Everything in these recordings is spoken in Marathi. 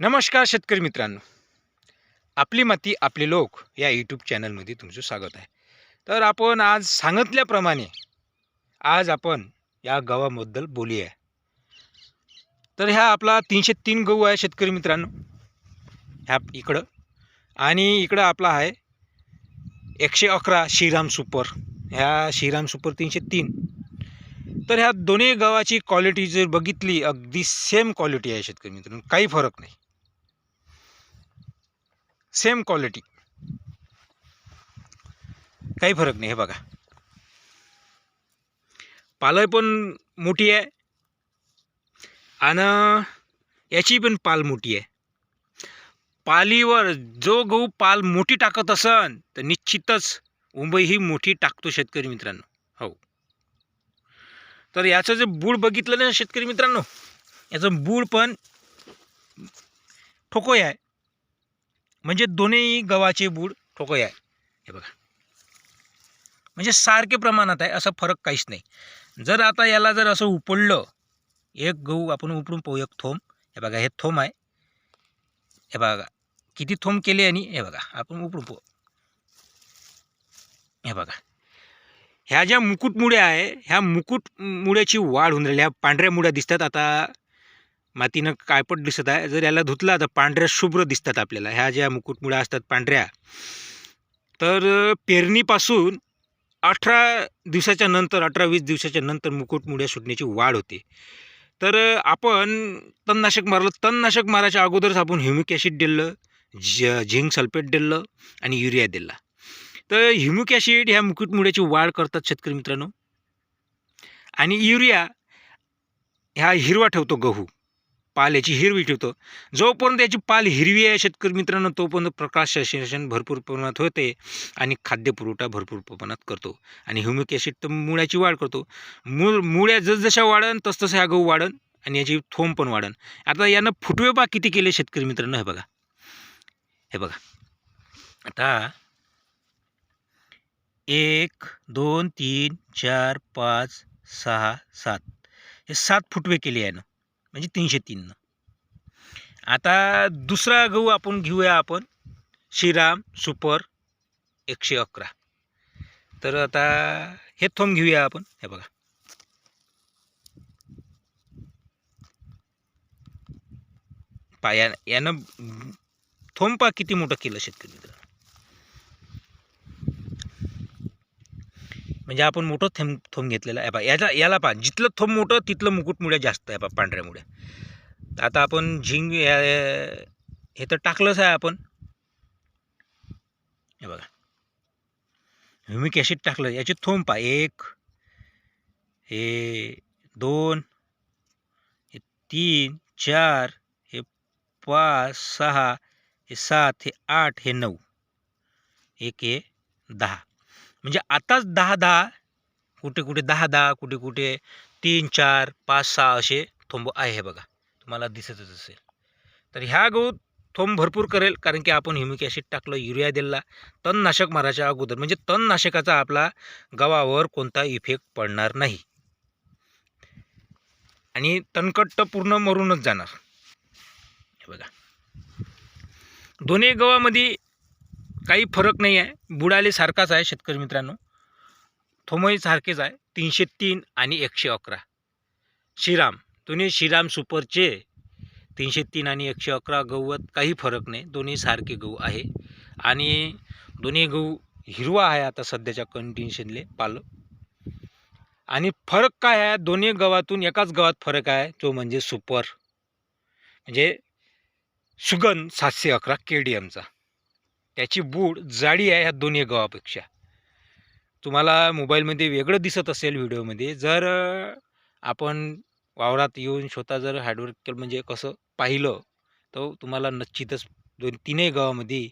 नमस्कार शेतकरी मित्रांनो. आपली माती आपले लोक या यूट्यूब चॅनलमध्ये तुमचं स्वागत आहे. तर आपण आज सांगितल्याप्रमाणे आज आपण या गव्हाबद्दल बोलूया. तर ह्या आपला तीनशे तीन गहू आहे शेतकरी मित्रांनो. ह्या इकडं. आणि इकडं आपला आहे एकशे अकरा श्रीराम सुपर. ह्या श्रीराम सुपर तीनशे तीन. तर ह्या दोन्ही गव्हाची क्वालिटी जर बघितली अगदी सेम क्वालिटी आहे शेतकरी मित्रांनो. काही फरक नाही. Same quality. काही फरक नाही हे बघा. पालय पण मोठी आहे आणि याची पण पाल मोठी आहे. पालीवर जो गहू पाल मोठी टाकत असन तर निश्चितच मुंबई ही मोठी टाकतो शेतकरी मित्रांनो. हो. तर याचं जे बूळ बघितलं ना शेतकरी मित्रांनो याचं बूळ पण ठोकोय आहे. म्हणजे दोन्ही गव्हाचे बूड ठोकळे आहे. हे बघा. म्हणजे सारखे प्रमाणात आहे असा फरक काहीच नाही. जर आता याला जर असं उपडलं एक गहू आपण उपडून पाहू एक थोम. हे बघा हे थोम आहे. हे बघा किती थोम केले आणि हे बघा आपण उपडून पाहू. हे बघा. ह्या ज्या मुकुटमुळ्या आहे ह्या मुकुट मुड्याची वाढ होऊन राहिली ह्या पांढऱ्या मुळ्या दिसतात. आता मातीनं काळपट दिसत आहे. जर याला धुतला तर पांढऱ्या शुभ्र दिसतात आपल्याला. ह्या ज्या मुकुटमुळ्या असतात पांढऱ्या. तर पेरणीपासून अठरा दिवसाच्या नंतर अठरा वीस दिवसाच्या नंतर मुकुटमुड्या सुटण्याची वाढ होते. तर आपण तणनाशक मारलं. तणनाशक मारायच्या अगोदरच आपण ह्युमिक ॲसिड दिलं ज झिंक सल्फेट दिलं आणि युरिया दिला. तर ह्युमिक ॲसिड ह्या मुकुटमुळ्याची वाढ करतात शेतकरी मित्रांनो. आणि युरिया ह्या हिरवा ठेवतो गहू. पाल याची हिरवी ठेवतो. जोपर्यंत याची पाल हिरवी आहे शेतकरी मित्रांनो तोपर्यंत प्रकाश संश्लेषण भरपूर प्रमाणात होते आणि खाद्यपुरवठा भरपूर प्रमाणात करतो आणि ह्युमिक ॲसिड तर मुळ्याची वाढ करतो. मूळ मुळ्या जसजशा वाढन तसतसं ह्या गहू वाढन आणि याची थोम पण वाढन. आता यानं फुटवे बाग किती केले शेतकरी मित्रांनो हे बघा. हे बघा. आता एक दोन तीन चार पाच सहा सात. हे सात फुटवे केले यानं. म्हणजे तीनशे तीननं आता दुसरा गहू आपण घेऊया आपण. श्रीराम सुपर एकशे अकरा. तर आता हे थोम घेऊया आपण. हे बघा. पा या यानं थोंबा किती मोठं केलं शेतकरी मित्र म्हणजे आपण मोठं थेंब थोंब घेतलेला आहे. बा याचा याला पहा जिथलं थोंब मोठं तिथलं मुकुटमुळ्या जास्त आहे बा पांढऱ्या मुळ्या आता आपण झिंग या हे तर टाकलंच आहे आपण. हे बघा. ह्युमिक ॲसिड टाकलं याचे थोंब पहा एक हे दोन हे तीन चार हे पाच सहा हे सात हे आठ हे नऊ. एक हे दहा. म्हणजे आताच दहा दहा कुठे कुठे दहा दहा कुठे कुठे तीन चार पाच सहा असे थोंब आहे हे बघा. तुम्हाला दिसतच असेल. तर ह्या गहू थोंब भरपूर करेल कारण की आपण ह्युमिक ॲसिड टाकलं युरिया दिला तणनाशक मारायच्या अगोदर. म्हणजे तणनाशकाचा आपला गव्हावर कोणता इफेक्ट पडणार नाही. आणि तणकट्ट पूर्ण मरूनच जाणार. हे बघा. दोन्ही गव्हामध्ये काही फरक नाही आहे. बुडाले सारखाच आहे शेतकरी मित्रांनो. थोमही सारखेच आहे. तीनशे तीन आणि एकशे अकरा. श्रीराम दोन्ही श्रीराम सुपरचे. तीनशे तीन आणि एकशे अकरा गहूत काही फरक नाही. दोन्ही सारखे गहू आहे. आणि दोन्ही गहू हिरवा आहे आता सध्याच्या कंडिशनले पाल. आणि फरक काय आहे? दोन्ही गव्हातून एकाच गव्हात फरक आहे तो म्हणजे सुपर. म्हणजे सुगंध सातशे अकरा के डी एमचा त्याची बूड जाडी आहे ह्या दोन्ही गव्हापेक्षा तुम्हाला मोबाईलमध्ये वेगळं दिसत असेल व्हिडिओमध्ये जर आपण वावरात येऊन स्वतः जर हार्डवर्क केलं म्हणजे कसं पाहिलं तर तुम्हाला निश्चितच दोन तीनही गव्हामध्ये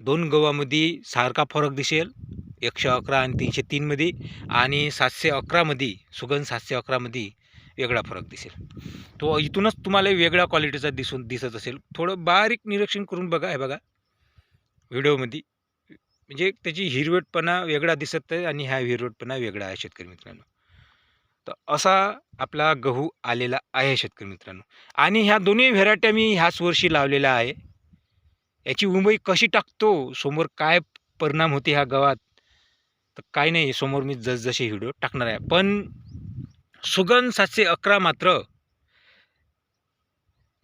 दोन गव्हामध्ये सारखा फरक दिसेल. एकशे अकरा आणि तीनशे तीनमध्ये आणि सातशे अकरामध्ये सुगंध सातशे अकरामध्ये वेगळा फरक दिसेल. तो इथूनच तुम्हाला वेगळ्या क्वालिटीचा दिसून दिसत असेल. थोडं बारीक निरीक्षण करून बघा हे बघा. व्हिडिओमध्ये म्हणजे त्याची हिरवटपणा वेगळा दिसत आहे आणि हा हिरवटपणा वेगळा आहे शेतकरी मित्रांनो. तर असा आपला गहू आलेला आहे शेतकरी मित्रांनो. आणि ह्या दोन्ही व्हेरायट्या मी ह्याच वर्षी लावलेल्या आहे. याची मुंबई कशी टाकतो समोर काय परिणाम होते ह्या गव्हात तर काय नाही समोर मी जसजसे व्हिडिओ टाकणार आहे. पण सुगंध सातशे अकरा मात्र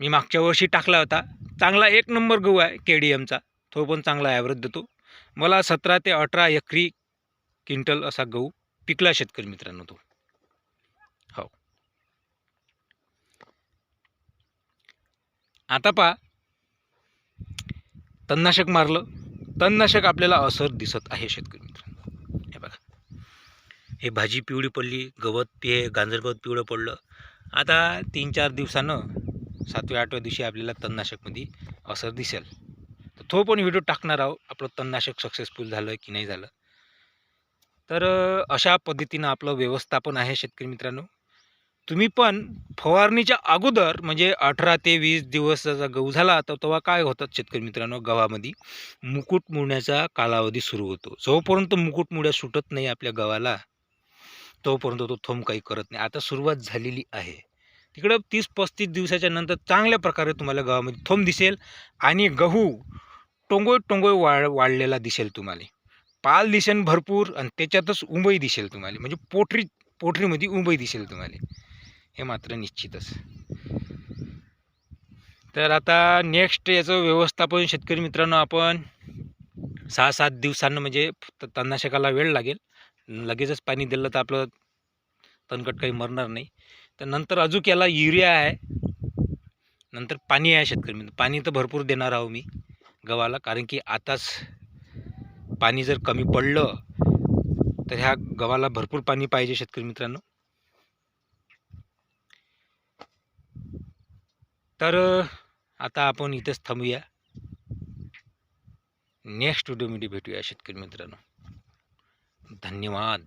मी मागच्या वर्षी टाकला होता. चांगला एक नंबर गहू आहे के डी एमचा तो पण चांगला ॲव्हरेज देतो मला सतरा ते अठरा एकरी क्विंटल असा गहू पिकला शेतकरी मित्रांनो तो. हो. आता पहा. तणनाशक मारलं. तणनाशक आपल्याला असर दिसत आहे शेतकरी मित्रांनो. हे बघा. हे भाजी पिवळी पडली गवत पिहे गांजरगवत पिवळं पडलं. आता तीन चार दिवसानं सातव्या आठव्या दिवशी आपल्याला तणनाशकमध्ये असर दिसेल. तर तो पण व्हिडिओ टाकणार आहोत. आपलं तणनाशक सक्सेसफुल झालं की नाही झालं. तर अशा पद्धतीनं आपलं व्यवस्थापन आहे शेतकरी मित्रांनो. तुम्ही पण फवारणीच्या अगोदर म्हणजे अठरा ते वीस दिवसाचा गहू झाला तर तेव्हा काय होतात शेतकरी मित्रांनो गव्हामध्ये? मुकुट मुडण्याचा कालावधी सुरू होतो. जोपर्यंत मुकुट मुड्या सुटत नाही आपल्या गव्हाला तोपर्यंत तो थोंब काही करत नाही. आता सुरुवात झालेली आहे. तिकडं तीस पस्तीस दिवसाच्या नंतर चांगल्या प्रकारे तुम्हाला गव्हामध्ये थोंब दिसेल आणि गहू टोंगोळ टोंगोळ वाढ वाढलेला दिसेल तुम्हाला. पाल दिसेल भरपूर आणि त्याच्यातच उंबई दिसेल तुम्हाला. म्हणजे पोटरी पोटरीमध्ये उंबई दिसेल तुम्हाला. हे मात्र निश्चितच. तर आता नेक्स्ट याचं व्यवस्थापन शेतकरी मित्रांनो आपण सहा सात दिवसांना म्हणजे त- तणनाशकाला वेळ लागेल. लगेचच पाणी दिलं तर आपलं तणकट काही मरणार नाही. तर नंतर अजून याला युरिया आहे. नंतर पाणी आहे शेतकरी मित्र. पाणी तर भरपूर देणार आहो मी. गव्हाला. कारण की आताच पाणी जर कमी पडलं तर ह्या गव्हाला भरपूर पाणी पाहिजे शेतकरी मित्रांनो. तर आता आपण इथेच थांबूया. नेक्स्ट व्हिडिओमध्ये भेटूया शेतकरी मित्रांनो. धन्यवाद.